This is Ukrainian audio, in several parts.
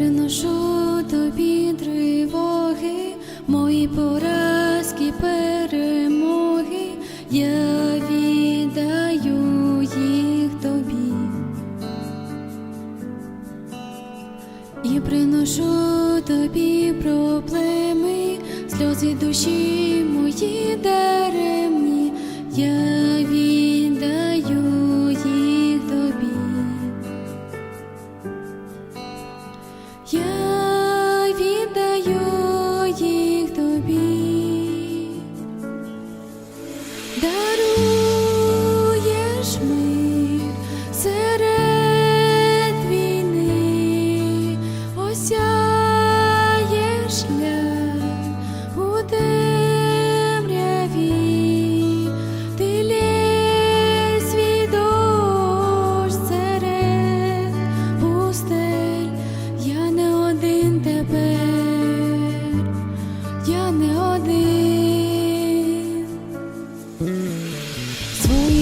приношу тобі тривоги, мої поразки, перемоги, я віддаю їх тобі. І приношу тобі проблеми, сльози душі мої даремні, я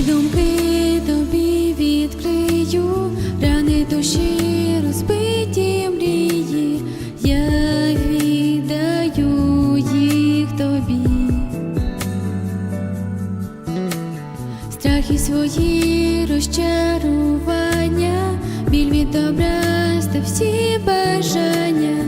думки тобі відкрию, рани душі розбиті мрії, я віддаю їх тобі. Страхи свої розчарування, біль від добра, всі бажання.